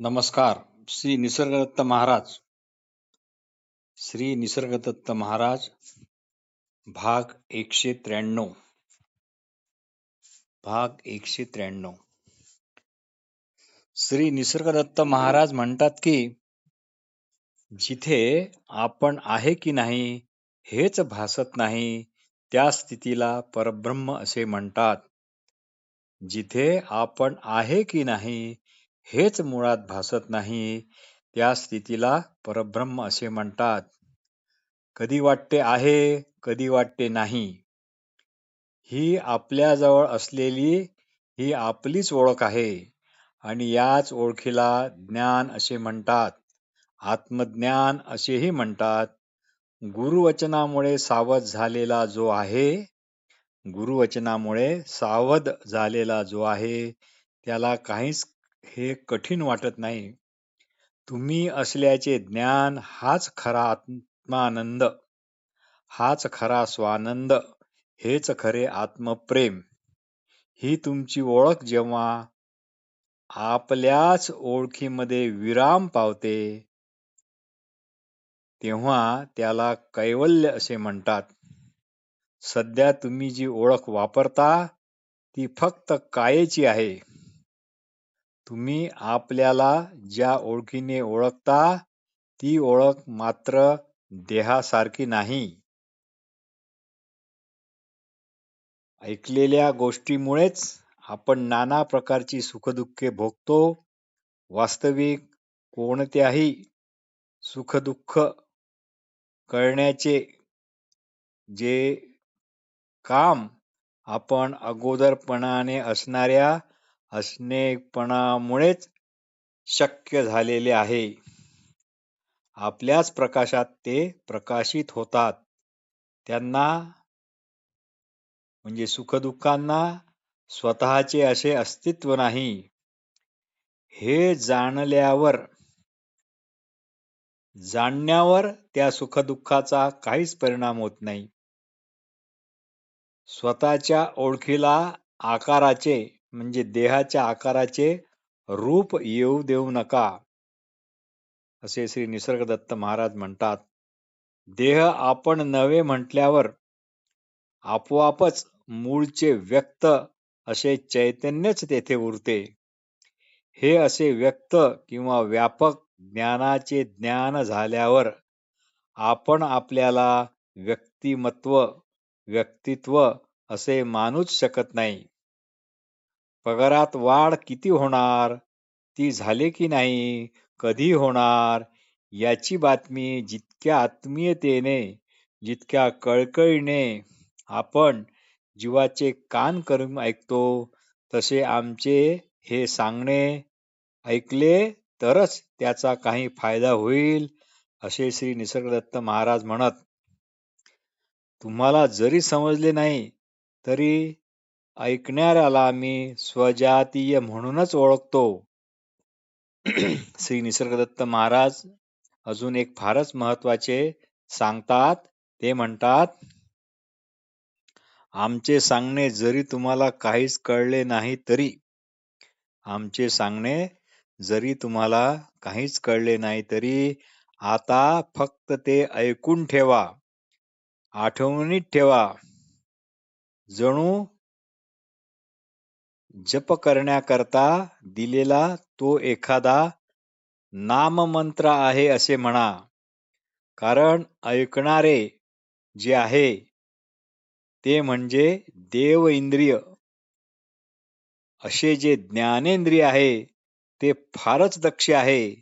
नमस्कार. श्री निसर्गदत्त महाराज. श्री निसर्गदत्त महाराज भाग एकशे त्र्याण्णव. भाग एकशे त्र्याण्णव. श्री निसर्गदत्त महाराज म्हणतात की जिथे आपण आहे की नाही हेच भासत नाही त्या स्थितीला परब्रह्म असे म्हणतात. जिथे आपण आहे की नाही हेच मुळात भासत नाही. त्या स्थितीला परब्रह्म असे म्हणतात. कधी वाटते आहे कधी वाटते नाही. ही आपल्याजवळ असलेली ही आपलीच ओळख आहे. आणि याच ओळखीला ज्ञान असे म्हणतात. आत्मज्ञान असेही म्हणतात. गुरुवचनामुळे सावध झालेला जो आहे गुरुवचनामुळे सावध झालेला जो आहे त्याला काहीच हे कठीण वाटत नाही. तुम्ही असल्याचे ज्ञान हाच खरा आत्मानंद. हाच खरा स्वानंद. हेच खरे आत्मप्रेम. ही तुमची ओळख जेव्हा आपल्याच ओळखीमध्ये विराम पावते तेव्हा त्याला कैवल्य असे म्हणतात. सध्या तुम्ही जी ओळख वापरता ती फक्त कायेची आहे. तुम्ही आपल्याला ज्या ओळखीने ओळखता ती ओळख मात्र देहासारखी नाही. ऐकलेल्या गोष्टीमुळेच आपण नाना प्रकारची सुखदुःखे भोगतो. वास्तविक कोणत्याही सुखदुःख कळण्याचे जे काम आपण अगोदरपणाने असणाऱ्या असणेपणामुळेच शक्य झालेले आहे. आपल्याच प्रकाशात ते प्रकाशित होतात. त्यांना म्हणजे सुखदुःखांना स्वतःचे असे अस्तित्व नाही. हे जाणल्यावर जाणण्यावर त्या सुखदुःखाचा काहीच परिणाम होत नाही. स्वतःच्या ओळखीला आकाराचे म्हणजे देहाच्या आकाराचे रूप येऊ देऊ नका असे श्री निसर्गदत्त महाराज म्हणतात. देह आपण नवे म्हटल्यावर आपोआपच मूळचे व्यक्त असे चैतन्यच तेथे उरते. हे असे व्यक्त किंवा व्यापक ज्ञानाचे ज्ञान झाल्यावर आपण आपल्याला व्यक्तिमत्व व्यक्तित्व असे मानूच शकत नाही. पगारात वाढ किती होणार? ती झाली की नाही? कधी होणार? याची बातमी जितक्या आत्मीयतेने जितक्या कळकळीने आपण जीवाचे कान करून ऐकतो तसे आमचे हे सांगणे ऐकले तरच त्याचा काही फायदा होईल असे श्री निसर्गदत्त महाराज म्हणत. तुम्हाला जरी समजले नाही तरी ऐकणाऱ्याला मी स्वजातीय म्हणूनच ओळखतो. श्री निसर्गदत्त महाराज अजून एक फारच महत्त्वाचे सांगतात. ते म्हणतात आमचे सांगणे जरी तुम्हाला काहीच कळले नाही तरी आमचे सांगणे जरी तुम्हाला काहीच कळले नाही तरी आता फक्त ते ऐकून ठेवा आठवणीत ठेवा. जणू जप करण्याकरता दिलेला तो एखादा नाममंत्र आहे असे म्हणा. कारण ऐकणारे जे आहे ते म्हणजे देव इंद्रिय. असे जे ज्ञानेंद्रिय आहे ते फारच दक्ष आहे.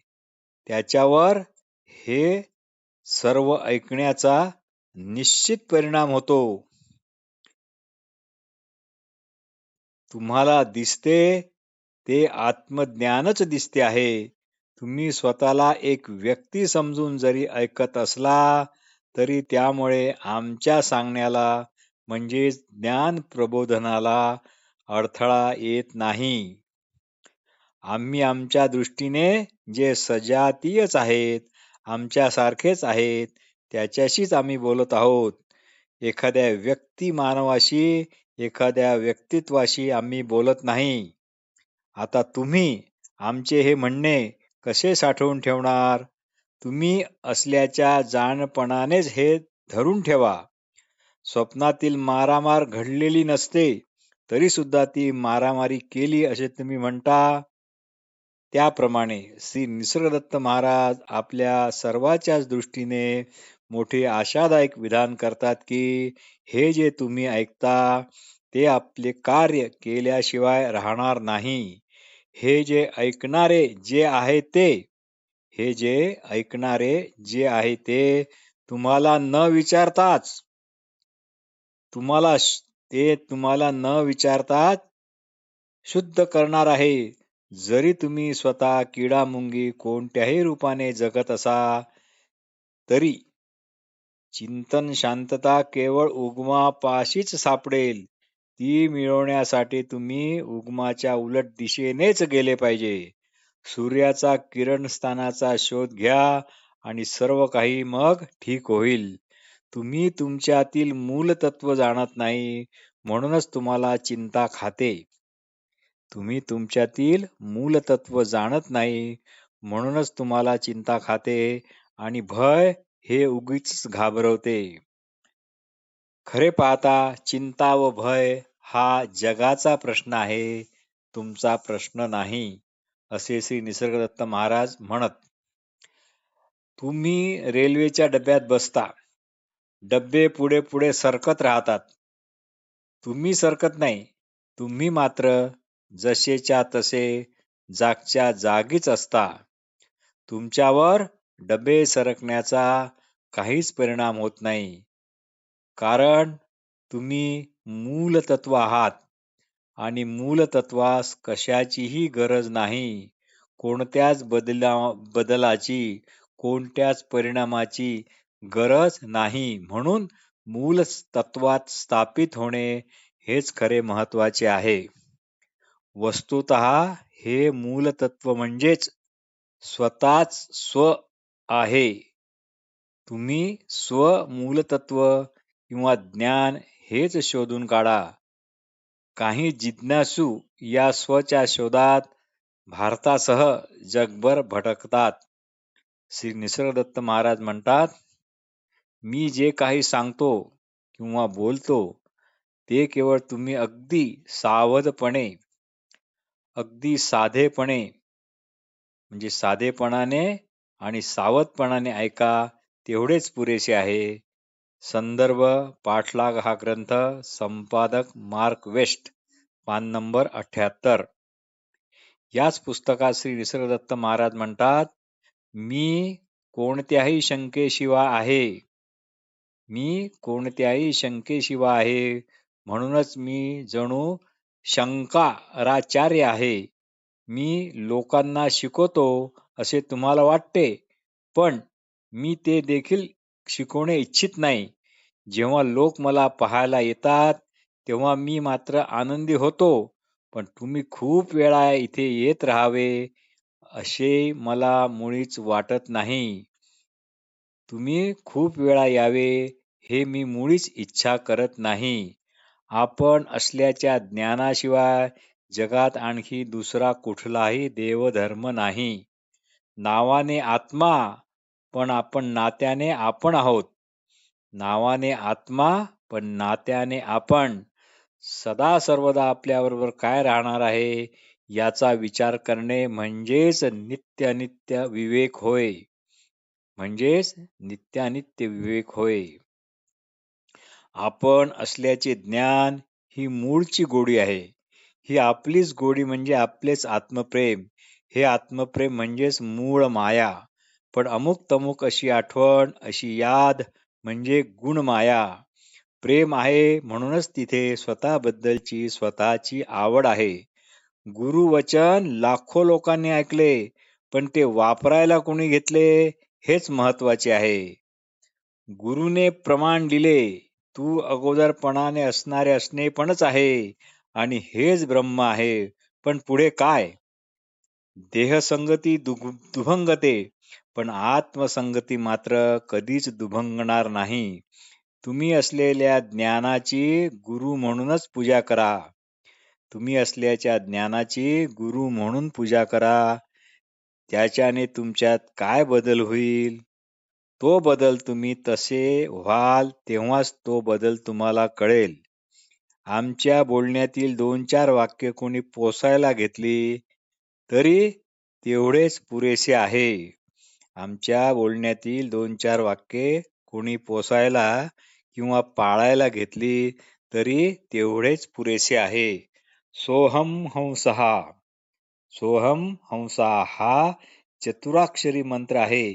त्याच्यावर हे सर्व ऐकण्याचा निश्चित परिणाम होतो. तुम्हाला दिसते ते आत्मज्ञानच दिसते आहे. तुम्ही स्वतःला एक व्यक्ती समजून जरी ऐकत असला तरी त्यामुळे आमच्या सांगण्याला म्हणजे ज्ञान प्रबोधनाला अडथळा येत नाही. आम्ही आमच्या दृष्टीने जे सजातीयच आहेत आमच्यासारखेच आहेत त्याच्याशीच आम्ही बोलत आहोत. एखाद्या व्यक्ती मानवाशी एखाद्या व्यक्तित्वाशी आम्ही बोलत नाही. आता तुम्ही आमचे हे म्हणणे कसे साठवून ठेवणार? तुम्ही असल्याच्या जाणपणानेच हे धरून ठेवा. स्वप्नातील मारामार घडलेली नसते तरी सुद्धा ती मारामारी केली असे तुम्ही म्हणता? त्याप्रमाणे श्री निसर्गदत्त महाराज आपल्या सर्वाच्याच दृष्टीने मोठे आशादायक विधान करतात की हे जे तुम्ही ऐकता ते आपले कार्य केल्याशिवाय राहणार नाही. हे जे ऐकणारे जे आहे ते हे जे ऐकणारे जे आहे ते तुम्हाला न विचारताच तुम्हाला ते तुम्हाला न विचारताच शुद्ध करणार आहे. जरी तुम्ही स्वतः किडा मुंगी कोणत्याही रूपाने जगत असा तरी चिंतन शांतता केवळ उगमापाशीच सापडेल. ती मिळवण्यासाठी तुम्ही उगमाच्या उलट दिशेनेच गेले पाहिजे. सूर्याचा किरण स्थानाचा शोध घ्या आणि सर्व काही मग ठीक होईल. तुम्ही तुमच्यातील मूल तत्व जाणत नाही म्हणूनच तुम्हाला चिंता खाते. तुम्ही तुमच्यातील मूल तत्व जाणत नाही म्हणूनच तुम्हाला चिंता खाते आणि भय हे उगीच घाबरवते. खरे पाहता चिंता व भय हा जगाचा प्रश्न आहे तुमचा प्रश्न नाही असे श्री निसर्गदत्त महाराज म्हणत. तुम्ही रेल्वेच्या डब्यात बसता. डब्बे पुढे पुढे सरकत राहतात. तुम्ही सरकत नाही तुम्ही मात्र जसेच्या तसे जागच्या जागीच असता. तुमच्यावर डबे सरकण्याचा काहीच परिणाम होत नाही. कारण तुम्ही मूलतत्व आहात आणि मूलतत्वास कशाचीही गरज नाही. कोणत्याच बदला बदलाची कोणत्याच परिणामाची गरज नाही. म्हणून मूल तत्वात स्थापित होणे हेच खरे महत्त्वाचे आहे. वस्तुत हे मूलतत्व म्हणजेच स्वतःच स्व आहे. तुम्ही स्व मूलतत्व किंवा ज्ञान हेच शोधून काढा. काही जिज्ञासू या स्वच्या शोधात भारतासह जगभर भटकतात. श्री निसर्गदत्त महाराज म्हणतात मी जे काही सांगतो किंवा बोलतो ते केवळ तुम्ही अगदी सावधपणे अगदी साधेपणे म्हणजे साधेपणाने आणि सावधपणाने ऐका तेवढेच पुरेसे आहे. संदर्भ पाठलाग हा ग्रंथ संपादक मार्क वेस्ट पान नंबर अठ्याहत्तर याच पुस्तकात श्री निसर्गदत्त महाराज म्हणतात मी कोणत्याही शंकेशिवाय आहे. मी कोणत्याही शंकेशिवाय आहे. म्हणूनच मी जणू शंकाराचार्य आहे. मी लोकांना शिकवतो असे तुम्हाला वाटते पण मी ते देखील शिकवणे इच्छित नाही. जेव्हा लोक मला पाहायला येतात तेव्हा मी मात्र आनंदी होतो पण तुम्ही खूप वेळा इथे येत राहावे असे मला मुळीच वाटत नाही. तुम्ही खूप वेळा यावे हे मी मुळीच इच्छा करत नाही. आपण असल्याच्या ज्ञानाशिवाय जगात आणखी दुसरा कुठलाही देवधर्म नाही. नावाने आत्मा पण आपण नात्याने आपण आहोत. नावाने आत्मा पण नात्याने आपण. सदा सर्वदा आपल्याबरोबर काय राहणार आहे? याचा विचार करणे म्हणजेच नित्यानित्य विवेक होय. म्हणजेच नित्यानित्य विवेक होय. आपण असल्याचे ज्ञान ही मूळची गोडी आहे. ही आपलीच गोडी म्हणजे आपलेच आत्मप्रेम. हे आत्मप्रेम म्हणजेच मूळ माया. पण अमुक तमुक अशी आठवण अशी याद म्हणजे गुण माया. प्रेम आहे म्हणूनच तिथे स्वतःबद्दलची स्वतःची आवड आहे. गुरुवचन लाखो लोकांनी ऐकले पण ते वापरायला कोणी घेतले हेच महत्त्वाचे आहे. गुरुने प्रमाण दिले तू अगोदरपणाने असणारे असणे पणच आहे. आणि हेच ब्रह्म आहे. पण पुढे काय? देहसंगती दुभंगते पण आत्मसंगती मात्र कधीच दुभंगणार नाही. तुम्ही असलेल्या ज्ञानाची गुरु म्हणूनच पूजा करा. तुम्ही असल्याच्या ज्ञानाची गुरु म्हणून पूजा करा. त्याच्याने तुमच्यात काय बदल होईल? तो बदल तुम्ही तसे व्हाल तेव्हाच तो बदल तुम्हाला कळेल. आमच्या बोलण्यातील दोन चार वाक्य कोणी पोसायला घेतली तरी तेवढेच पुरेसे आहे. आमच्या बोलण्यातील दोन चार वाक्ये कोणी पोसायला किंवा पाळायला घेतली तरी तेवढेच पुरेसे आहे. सोहम हंसहा. सोहम हंसा हा चतुराक्षरी मंत्र आहे.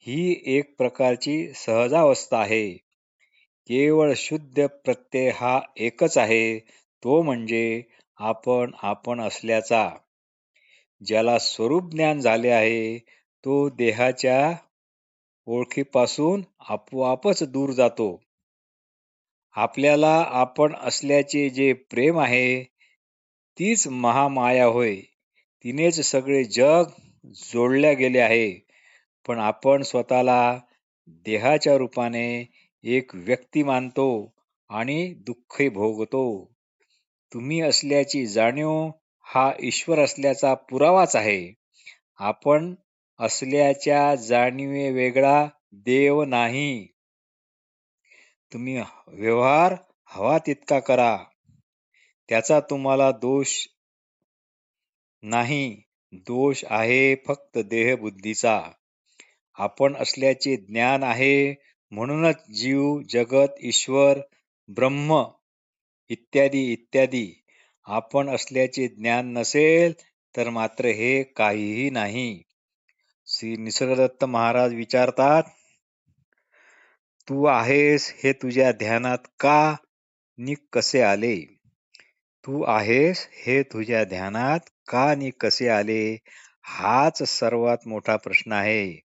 ही एक प्रकारची सहजावस्था आहे. केवळ शुद्ध प्रत्यय हा एकच आहे. तो म्हणजे आपण आपण असल्याचा. ज्याला स्वरूप ज्ञान झाले आहे तो देहाच्या ओळखीपासून आपोआपच दूर जातो. आपल्याला आपण असल्याचे जे प्रेम आहे तीच महामाया होय. तिनेच सगळे जग जोडल्या गेले आहे. पण आपण स्वतःला देहाच्या रूपाने एक व्यक्ती मानतो आणि दुःखही भोगतो. तुम्ही असल्याची जाणीव हा ईश्वर असल्याचा पुरावाच आहे. आपण असल्याच्या जाणीवे वेगळा देव नाही. तुम्ही व्यवहार हवा तितका करा. त्याचा तुम्हाला दोष नाही. दोष आहे फक्त देहबुद्धीचा. आपण असल्याचे ज्ञान आहे म्हणूनच जीव जगत ईश्वर ब्रह्म इत्यादी इत्यादी आपण असल्याचे ज्ञान नसेल तर मात्र हे काहीही नाही. श्री निसर्गदत्त महाराज विचारतात तू आहेस हे तुझ्या ध्यानात का नि कसे आले? तू आहेस हे तुझ्या ध्यानात का नि कसे आले? हाच सर्वात मोठा प्रश्न आहे.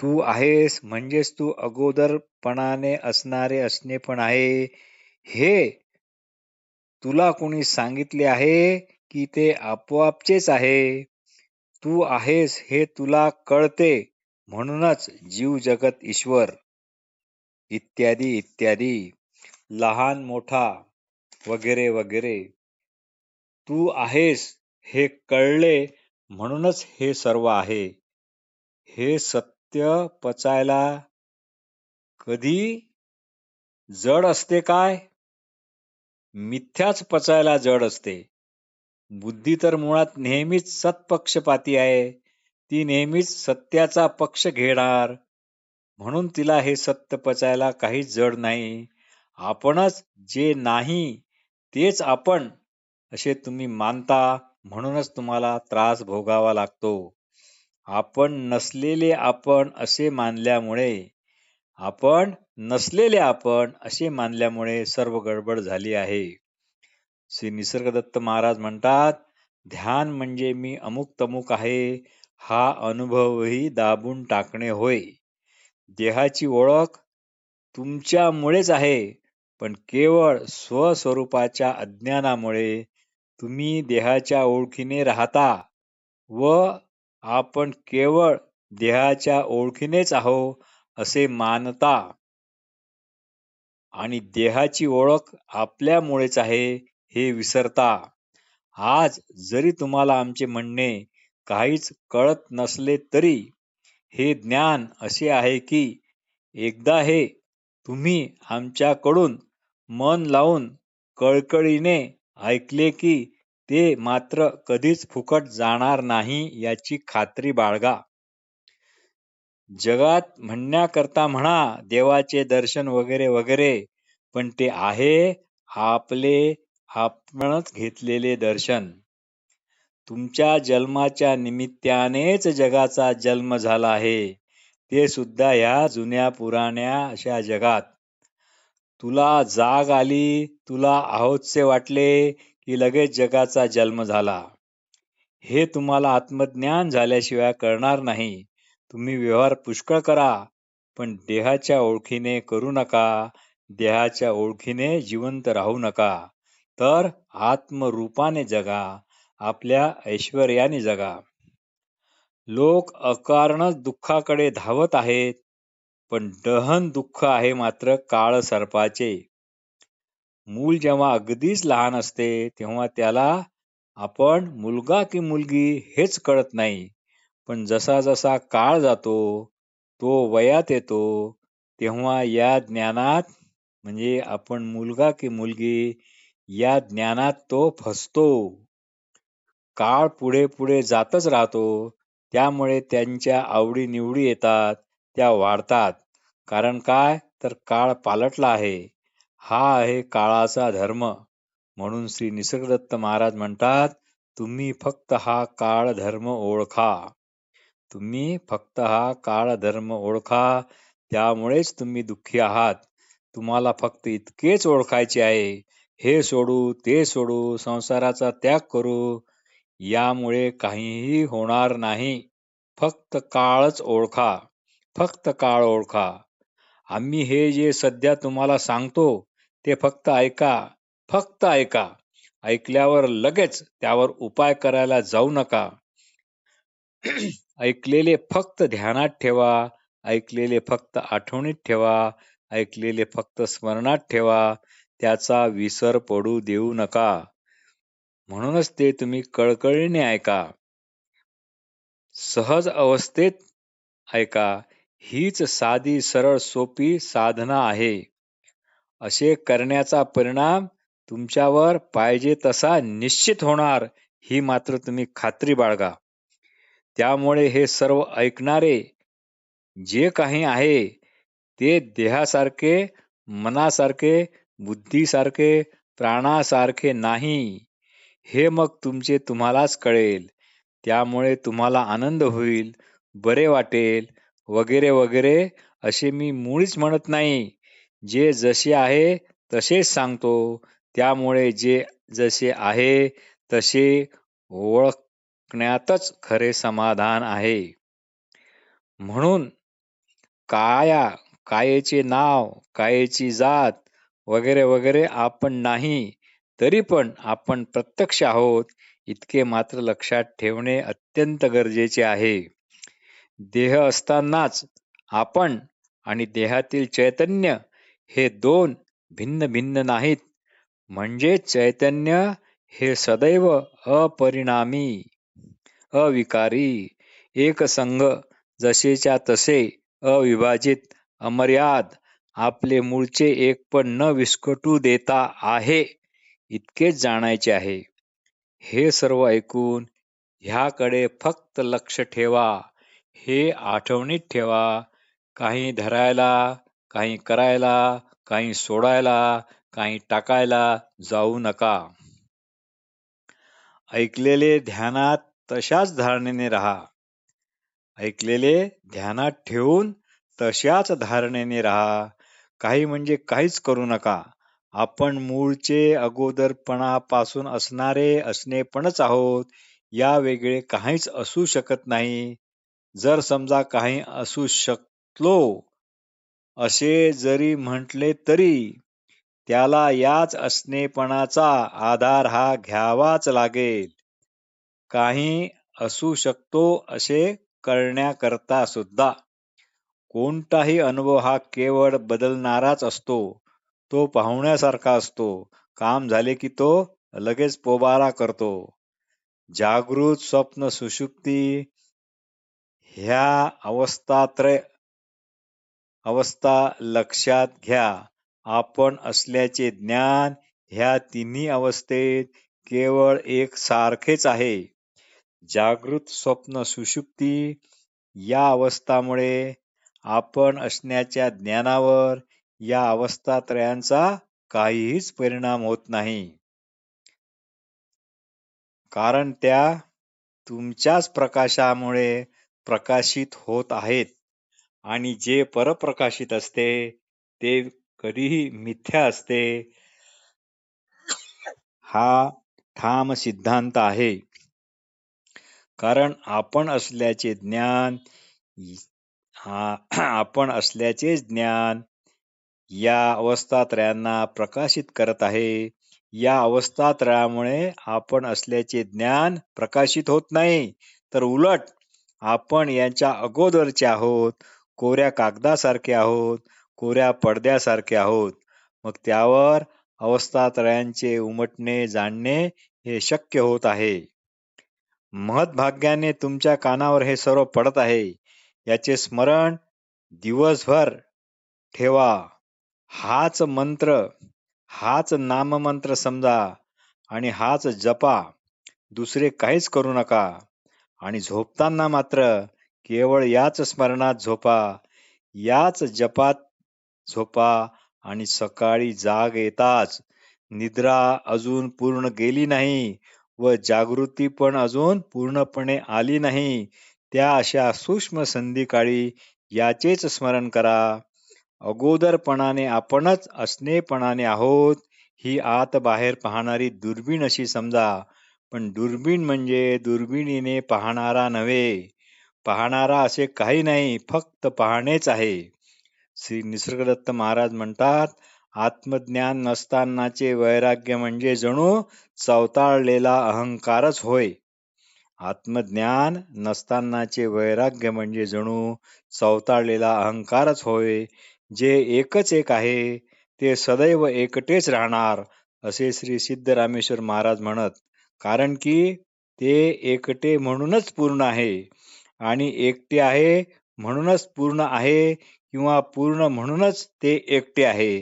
तू आहेस म्हणजेच तू अगोदरपणाने असणारे असणे पण आहे. हे तुला कोणी सांगितले आहे की ते आपोआपचेच आहे? तू आहेस हे तुला कळते म्हणूनच जीव जगत ईश्वर. इत्यादी इत्यादी. लहान मोठा वगैरे वगैरे. तू आहेस हे कळले म्हणूनच हे सर्व आहे. हे सत्य पचायला कधी जड असते काय? मिथ्याच पचायला जड असते. बुद्धी तर मुळात नेहमीच सत्पक्षपाती आहे. ती नेहमीच सत्याचा पक्ष घेणार. म्हणून तिला हे सत्य पचायला काही जड नाही. आपणच जे नाही तेच आपण असे तुम्ही मानता म्हणूनच तुम्हाला त्रास भोगावा लागतो. आपण नसलेले आपण असे मानल्यामुळे आपण नसलेले आपण असे मानल्यामुळे सर्व गडबड झाली आहे. श्री निसर्गदत्त महाराज म्हणतात ध्यान म्हणजे मी अमुक तमुक आहे हा अनुभवही दाबून टाकणे होय. देहाची ओळख तुमच्यामुळेच आहे पण केवळ स्वस्वरूपाच्या अज्ञानामुळे तुम्ही देहाच्या ओळखीने राहता व आपण केवळ देहाच्या ओळखीनेच आहो असे मानता. आणि देहाची ओळख आपल्यामुळेच आहे हे विसरता. आज जरी तुम्हाला आमचे म्हणणे काहीच कळत नसले तरी हे ज्ञान असे आहे की एकदा हे तुम्ही आमच्याकडून मन लावून कळकळीने ऐकले की ते मात्र कधीच फुकट जाणार नाही याची खात्री बाळगा. जगात म्हणण्याकरता म्हणा देवाचे दर्शन वगैरे वगैरे पण ते आहे आपले आपणच घेतलेले दर्शन. तुमच्या जन्माच्या निमित्तानेच जगाचा जन्म झाला आहे. ते सुद्धा ह्या जुन्या पुराण्या अशा जगात. तुला जाग आली तुला आहोतसे वाटले की लगेच जगाचा जन्म झाला. हे तुम्हाला आत्मज्ञान झाल्याशिवाय कळणार नाही. तुम्ही व्यवहार पुष्कळ करा पण देहाच्या ओळखीने करू नका. देहाच्या ओळखीने जिवंत राहू नका. तर आत्मरूपाने जगा. आपल्या ऐश्वर्याने जगा. लोक अकारणच दुःखाकडे धावत आहेत पण दहन दुःख आहे मात्र काळ सर्पाचे. मूल जेव्हा अगदीच लहान असते तेव्हा त्याला आपण मुलगा की मुलगी हेच कळत नाही. पण जसा जसा काळ जातो तो वयात येतो तेव्हा या ज्ञानात म्हणजे आपण मुलगा की मुलगी या ज्ञानात तो फसतो. काळ पुढे पुढे जातच राहतो. त्यामुळे त्यांच्या आवडीनिवडी येतात त्या वाढतात. कारण काय? तर काळ पालटला आहे. हा आहे काळाचा धर्म. म्हणून श्री निसर्गदत्त महाराज म्हणतात तुम्ही फक्त हा काळ धर्म ओळखा. तुम्ही फक्त हा काळ धर्म ओळखा त्यामुळेच तुम्ही दुःखी आहात. तुम्हाला फक्त इतकेच ओळखायचे आहे. हे सोडू ते सोडू संसाराचा त्याग करू यामुळे काहीही होणार नाही. फक्त काळच ओळखा फक्त काळ ओळखा. आम्ही हे जे सध्या तुम्हाला सांगतो ते फक्त ऐका फक्त ऐका. ऐकल्यावर लगेच त्यावर उपाय करायला जाऊ नका. ऐकलेले फक्त ध्यानात ठेवा ऐकलेले फक्त आठवणीत ठेवा ऐकलेले फक्त स्मरणात ठेवा त्याचा विसर पडू देऊ नका. म्हणूनच ते तुम्ही कळकळीने ऐका. सहज अवस्थेत ऐका हीच साधी सरळ सोपी साधना आहे. असे करण्याचा परिणाम तुमच्यावर पाहिजे तसा निश्चित होणार ही मात्र तुम्ही खात्री बाळगा. त्यामुळे हे सर्व ऐकणारे जे काही आहे ते देहासारखे मनासारखे बुद्धीसारखे प्राणासारखे नाही. हे मग तुमचे तुम्हालाच कळेल. त्यामुळे तुम्हाला आनंद होईल बरे वाटेल वगैरे वगैरे असे मी मुळीच म्हणत नाही. जे जसे आहे तसेच सांगतो. त्यामुळे जे जसे आहे तसे ओळख ओळखण्यातच खरे समाधान आहे. म्हणून काया कायेचे नाव कायेची जात वगैरे वगैरे आपण नाही तरी पण आपण प्रत्यक्ष आहोत इतके मात्र लक्षात ठेवणे अत्यंत गरजेचे आहे. देह असतानाच आपण आणि देहातील चैतन्य हे दोन भिन्न भिन्न नाहीत. म्हणजे चैतन्य हे सदैव अपरिणामी. अविकारी. एकसंघ जसेच्या तसे अविभाजित अमर्याद आपले मूळचे एक पण न विस्कटू देता आहे इतकेच जाणायचे आहे. हे सर्व ऐकून ह्याकडे फक्त लक्ष ठेवा हे आठवणीत ठेवा. काही धरायला काही करायला काही सोडायला काही टाकायला जाऊ नका. ऐकलेले ध्यानात तशाच धारणेने राहा. ऐकलेले ध्यानात ठेवून तशाच धारणेने राहा. काही म्हणजे काहीच करू नका. आपण मूळचे अगोदरपणापासून असणारे असणेपणच आहोत. या वेगळे काहीच असू शकत नाही. जर समजा काही असू शकलो असे जरी म्हटले तरी त्याला याच असणेपणाचा आधार हा घ्यावाच लागेल. काही असू शकतो असे करण्याकरता सुद्धा. कोणताही अनुभव हा केवळ बदलणाराच असतो. तो पाहुण्यासारखा असतो. काम झाले की तो लगेच पोबारा करतो. जागृत स्वप्न सुषुप्ती ह्या अवस्थात्रय अवस्था लक्षात घ्या. आपण असल्याचे ज्ञान ह्या तिन्ही अवस्थेत केवळ एक सारखेच आहे. जागृत स्वप्न सुषुप्ती या अवस्थामुळे आपण असण्याच्या ज्ञानावर या अवस्थात्रयांचा काहीहीच परिणाम होत नाही. कारण त्या तुमच्याच प्रकाशामुळे प्रकाशित होत आहेत आणि जे परप्रकाशित असते ते कधीही मिथ्या असते हा ठाम सिद्धांत आहे. कारण आपण असल्याचे ज्ञान आपण असल्याचे ज्ञान या अवस्थात्रयांना प्रकाशित करत आहे. या अवस्थात्रयामुळे आपण असल्याचे ज्ञान प्रकाशित होत नाही. तर उलट आपण यांच्या अगोदरचे आहोत कोऱ्या कागदासारखे आहोत कोऱ्या पडद्यासारखे आहोत. मग त्यावर अवस्थात्रयांचे उमटणे जाणणे हे शक्य होत आहे. महदभाग्याने तुमच्या कानावर हे सर्व पडत आहे. याचे स्मरण दिवसभर ठेवा. हाच मंत्र हाच नाममंत्र समजा आणि हाच जपा. दुसरे काहीच करू नका. आणि झोपताना मात्र केवळ याच स्मरणात झोपा. याच जपात झोपा आणि सकाळी जाग येताच. निद्रा अजून पूर्ण गेली नाही. व जागृती पण अजून पूर्णपणे आली नाही. त्या अशा सूक्ष्म संधिकाळी याचेच स्मरण करा. अगोदरपणाने आपणच असणेपणाने आहोत ही आत बाहेर पाहणारी दुर्बीण अशी समजा. पण दुर्बीण म्हणजे दुर्बिणीने पाहणारा नव्हे. पाहणारा असे काही नाही फक्त पाहणेच आहे. श्री निसर्गदत्त महाराज म्हणतात आत्मज्ञान नसतानाचे वैराग्य म्हणजे जणू चवताळलेला अहंकारच होय. आत्मज्ञान नसतानाचे वैराग्य म्हणजे जणू चवताळलेला अहंकारच होय. जे एकच एक आहे ते सदैव एकटेच राहणार असे श्री सिद्धरामेश्वर महाराज म्हणत कारण की ते एकटे म्हणूनच पूर्ण आहे आणि एकटे आहे म्हणूनच पूर्ण आहे किंवा पूर्ण म्हणूनच ते एकटे आहे.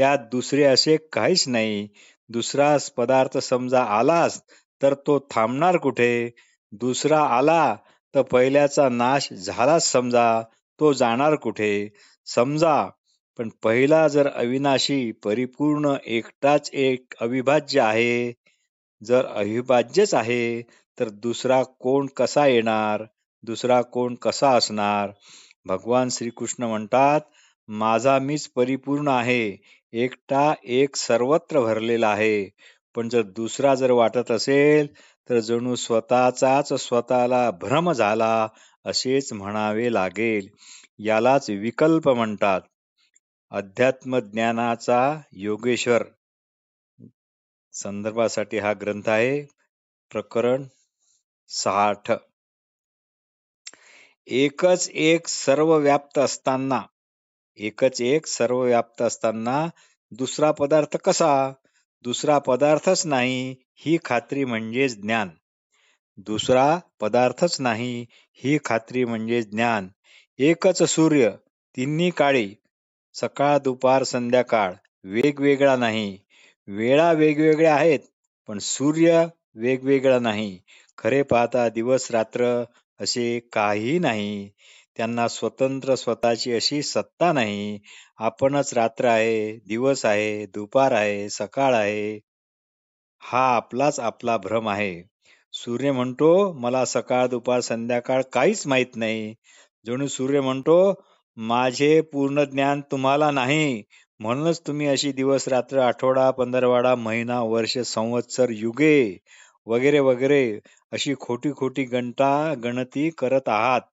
त्यात दुसरे असे काहीच नाही. दुसरा पदार्थ समजा आलाच तर तो थांबणार कुठे? दुसरा आला तर पहिल्याचा नाश झालाच समजा तो जाणार कुठे? समजा पण पहिला जर अविनाशी परिपूर्ण एकटाच एक अविभाज्य आहे जर अविभाज्यच आहे तर दुसरा कोण कसा येणार? दुसरा कोण कसा असणार? भगवान श्रीकृष्ण म्हणतात माझा मीच परिपूर्ण आहे. एकटा एक सर्वत्र भरलेला आहे. पण जर दुसरा जर वाटत असेल तर जणू स्वतःचाच स्वतःला भ्रम झाला असेच म्हणावे लागेल. यालाच विकल्प म्हणतात. अध्यात्म ज्ञानाचा योगेश्वर. संदर्भासाठी हा ग्रंथ आहे. प्रकरण साठ. एकच एक सर्व व्याप्त असताना एकच एक सर्व व्याप्त असताना दुसरा पदार्थ कसा? दुसरा पदार्थच नाही ही खात्री म्हणजे ज्ञान. दुसरा पदार्थच नाही ही खात्री म्हणजे ज्ञान. एकच सूर्य तिन्ही काळी. सकाळ दुपार संध्याकाळ वेगवेगळा नाही. वेळा वेगवेगळ्या आहेत पण सूर्य वेगवेगळा नाही. खरे पाहता दिवस रात्र असे काही नाही. त्यांना स्वतंत्र स्वतःची अशी सत्ता नाही. आपणच रात्र आहे दिवस आहे दुपार आहे सकाळ आहे. हा आपलाच आपला भ्रम आहे. सूर्य म्हणतो मला सकाळ दुपार संध्याकाळ काहीच माहीत नाही. जणू सूर्य म्हणतो माझे पूर्ण ज्ञान तुम्हाला नाही. म्हणूनच तुम्ही अशी दिवस रात्र आठवडा पंधरवाडा महिना वर्ष संवत्सर युगे वगैरे वगैरे अशी खोटी खोटी गणता गणती करत आहात.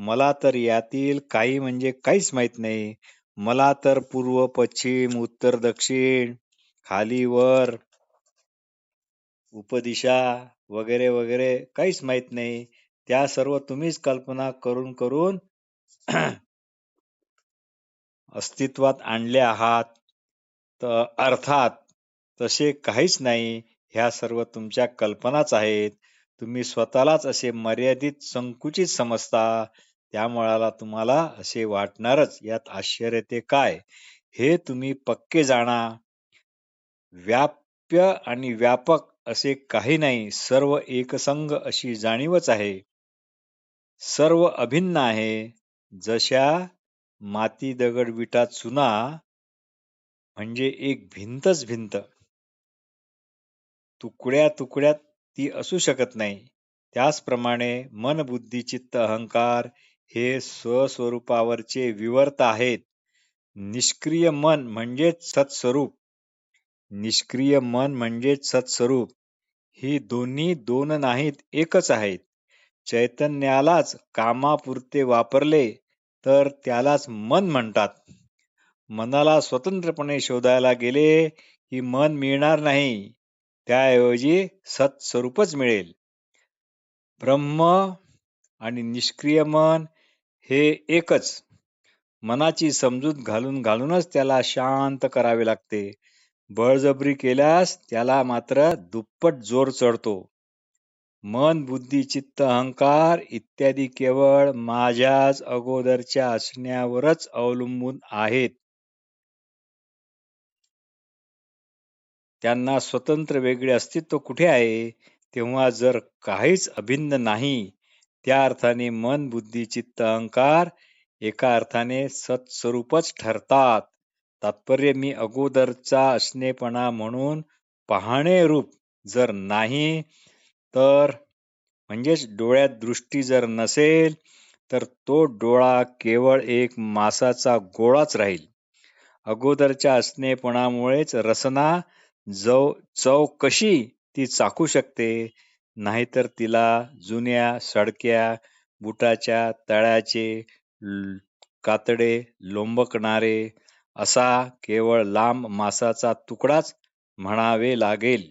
मला तर यातील काही म्हणजे काहीच माहीत नाही. मला तर पूर्व पश्चिम उत्तर दक्षिण खाली वर उपदिशा वगैरे वगैरे काहीच माहीत नाही. त्या सर्व तुम्हीच कल्पना करून करून अस्तित्वात आणले आहात. तर अर्थात तसे काहीच नाही. ह्या सर्व तुमच्या कल्पनाच आहेत. तुम्ही स्वतःलाच असे मर्यादित संकुचित समजता. त्यामुळाला तुम्हाला असे वाटणारच यात आश्चर्य ते काय? हे तुम्ही पक्के जाणा. व्याप्य आणि व्यापक असे काही नाही सर्व एकसंग अशी जाणीवच आहे. सर्व अभिन्न आहे. जशा माती दगड विटा चुना म्हणजे एक भिंतच भिंत. तुकड्या तुकड्यात ती असू शकत नाही. त्याचप्रमाणे मन बुद्धी चित्त अहंकार हे स्वस्वरूपावरचे विवर्त आहेत. निष्क्रिय मन म्हणजेच सत्स्वरूप. निष्क्रिय मन म्हणजेच सत्स्वरूप. ही दोन्ही दोन नाहीत एकच आहेत. चैतन्यालाच कामापुरते वापरले तर त्यालाच मन म्हणतात. मनाला स्वतंत्रपणे शोधायला गेले की मन मिळणार नाही. त्याऐवजी सत्स्वरूपच मिळेल. ब्रह्म आणि निष्क्रिय मन हे एकच. मनाची समजूत घालून घालूनच त्याला शांत करावे लागते. बळजबरी केल्यास त्याला मात्र दुप्पट जोर चढतो. मन बुद्धी चित्त अहंकार इत्यादी केवळ माझ्याच अगोदरच्या असण्यावरच अवलंबून आहेत. त्यांना स्वतंत्र वेगळे अस्तित्व कुठे आहे? तेव्हा जर काहीच अभिन्न नाही त्या अर्थाने मन बुद्धी चित्त अहंकार एका अर्थाने सत्स्वरूपच ठरतात. तात्पर्य मी अगोदरचा असणेपणा म्हणून पाहणे रूप जर नाही तर म्हणजेच डोळ्यात दृष्टी जर नसेल तर तो डोळा केवळ एक मासाचा गोळाच राहील. अगोदरच्या असणेपणामुळेच रसना जव चव कशी ती चाकू शकते. नाहीतर तिला जुन्या सडक्या बुटाच्या तळ्याचे कातडे लोंबकणारे असा केवळ लांब मासाचा तुकडाच म्हणावे लागेल.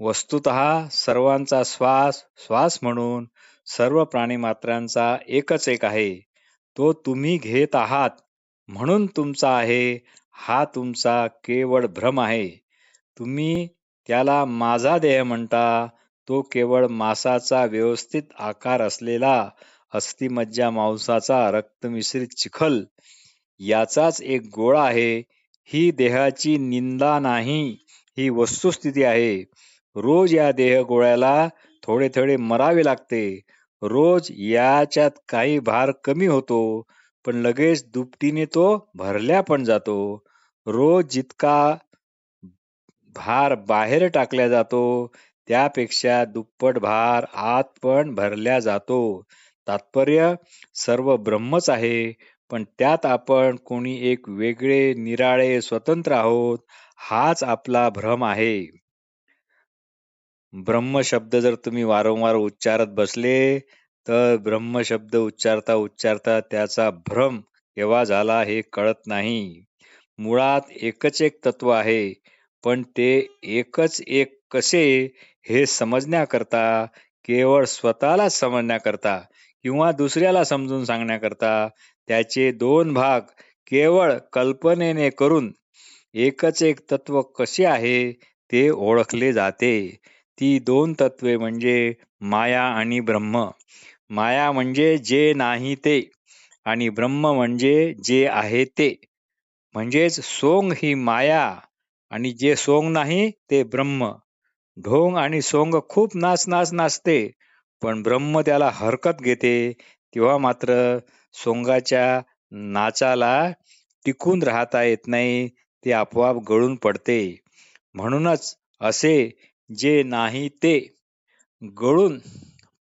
वस्तुत सर्वांचा श्वास श्वास म्हणून सर्व प्राणीमात्रांचा एकच एक आहे. तो तुम्ही घेत आहात म्हणून तुमचा आहे हा तुमचा केवळ भ्रम आहे. तुम्ही त्याला माझा देह म्हणता तो केवळ मासाचा व्यवस्थित आकार असलेला अस्थिमज्जा मांसाचा रक्तमिश्रित चिखल याचाच एक गोळा आहे. ही देहाची निंदा नाही ही वस्तुस्थिती आहे. रोज या देह गोळ्याला थोडे थोडे मरावे लागते. रोज याच्यात काही भार कमी होतो पण लगेच दुपटीने तो भरल्या पण जातो. रोज जितका भार बाहेर टाकला जातो. त्यापेक्षा दुप्पट भार आत पण भरल्या जातो. तात्पर्य सर्व ब्रह्मच आहे. पण त्यात आपण कोणी एक वेगळे निराळे स्वतंत्र आहोत हाच आपला भ्रम आहे. ब्रह्म शब्द जर तुम्ही वारंवार उच्चारत बसले तर ब्रह्म शब्द उच्चारता उच्चारता त्याचा भ्रम केव्हा झाला हे कळत नाही. मुळात एकच एक तत्व आहे. पण ते एकच एक कसे हे समजण्याकरता केवळ स्वतःला समजण्याकरता किंवा दुसऱ्याला समजून सांगण्याकरता त्याचे दोन भाग केवळ कल्पनेने करून एकच एक तत्व कसे आहे ते ओळखले जाते. ती दोन तत्वे म्हणजे माया आणि ब्रह्म. माया म्हणजे जे नाही ते आणि ब्रह्म म्हणजे जे आहे ते. म्हणजेच सोंग ही माया आणि जे सोंग नाही ते ब्रह्म. ढोंग आणि सोंग खूप नाच नाच नाचते पण ब्रह्म त्याला हरकत घेते तेव्हा मात्र सोंगाच्या नाचाला टिकून राहता येत नाही ते आपोआप गळून पडते. म्हणूनच असे जे नाही ते गळून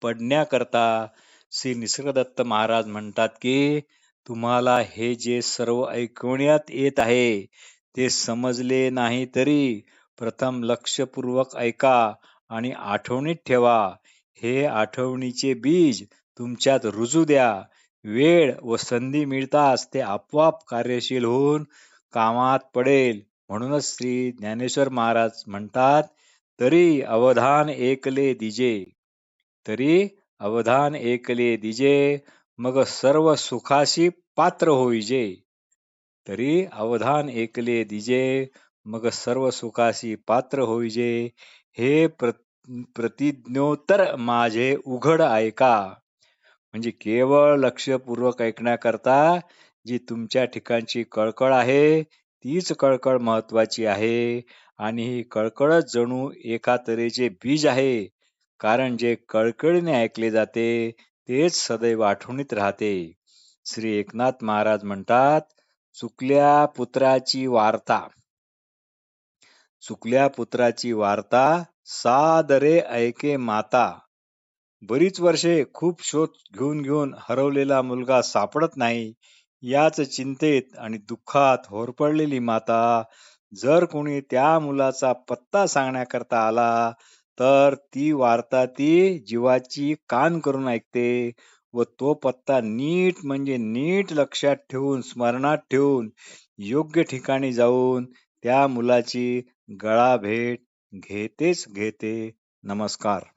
पडण्याकरता श्री निसर्गदत्त महाराज म्हणतात की तुम्हाला हे जे सर्व ऐकवण्यात येत आहे ते समजले नाही तरी प्रथम लक्षपूर्वक ऐका आणि आठवणीत ठेवा. हे आठवणीचे बीज तुमच्यात रुजू द्या. वेळ व संधी मिळताच ते आपोआप कार्यशील होऊन कामात पडेल. म्हणूनच श्री ज्ञानेश्वर महाराज म्हणतात तरी अवधान एकले दिजे. तरी अवधान एकले दिजे. मग सर्व सुखाशी पात्र होईजे. तरी अवधान एकले दिजे मग सर्व सुखाशी पात्र होईजे. हे प्र प्रतिज्ञोत्तर माझे उघड ऐका. म्हणजे केवळ लक्षपूर्वक ऐकण्याकरता जी तुमच्या ठिकाणची कळकळ आहे तीच कळकळ महत्वाची आहे. आणि ही कळकळच जणू एका तऱ्हेचे बीज आहे. कारण जे कळकळीने ऐकले जाते तेच सदैव आठवणीत राहते. श्री एकनाथ महाराज म्हणतात चुकल्या पुत्राची वार्ता. चुकल्या पुत्राची वार्ता सादरे ऐके माता. बरीच वर्षे खूप शोध घेऊन घेऊन हरवलेला मुलगा सापडत नाही याच चिंतेत आणि दुःखात होरपडलेली माता जर कोणी त्या मुलाचा पत्ता सांगण्याकरता आला तर ती वार्ता ती जीवाची कान करून ऐकते. व तो पत्ता नीट म्हणजे नीट लक्षात ठेवून स्मरणात ठेवून योग्य ठिकाणी जाऊन त्या मुलाची गळा भेट घेतेच घेते. नमस्कार.